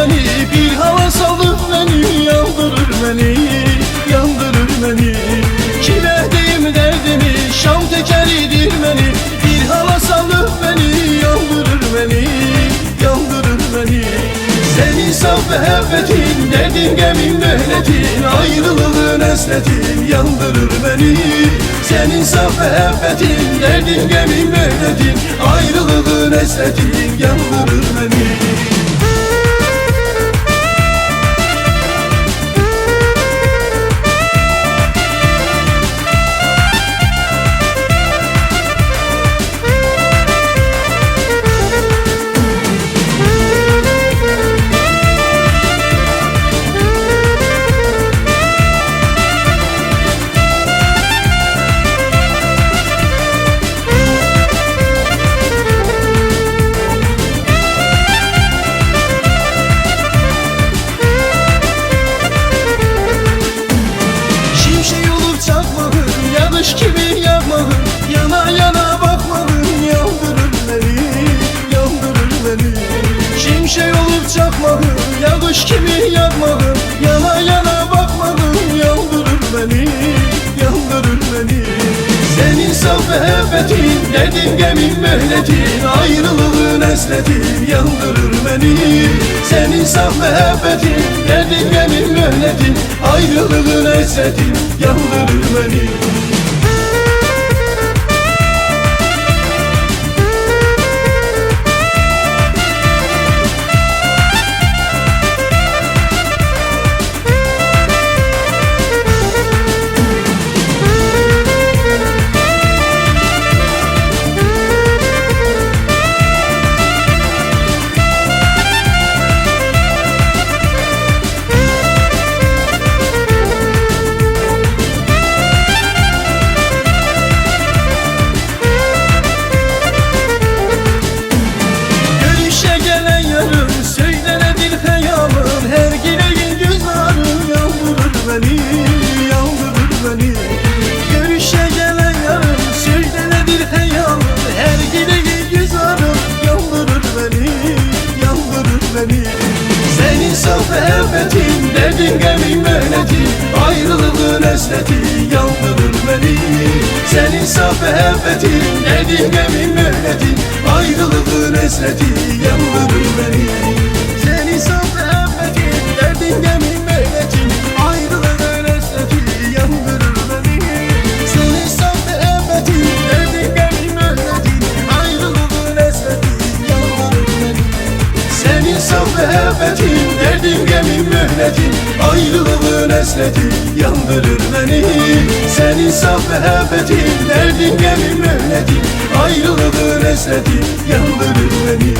beni Bir hava salın beni Yandırır beni Yandırır beni. Kime deyim derdimi Şam tekeridir beni Bir hava salın beni Yandırır beni Yandırır beni. Senin saf muhabbetin Derdim gemim mühletin Ayrılığın esnetin Yandırır beni. Senin saf muhabbetin Derdim gemim mühletin Ayrılığın esnetin Yandırır beni. Muhabbetin Derdin gemin mühletin Ayrılığın esnetin Yandırır beni. Senin saf muhabbetin Derdin gemin mühletin Ayrılığın esnetin Yandırır beni beni Senin saf muhabbetin Derdin gemin mühletin Ayrılığın esnetin Yandırır beni Senin saf muhabbetin Derdin gemin mühletin Ayrılığın esneti yandırır beni gemin mühletin Ayrılığın esneti Yandırır beni Senin saf muhabbetin Derdim gemin mühletin Ayrılığın esneti Yandırır beni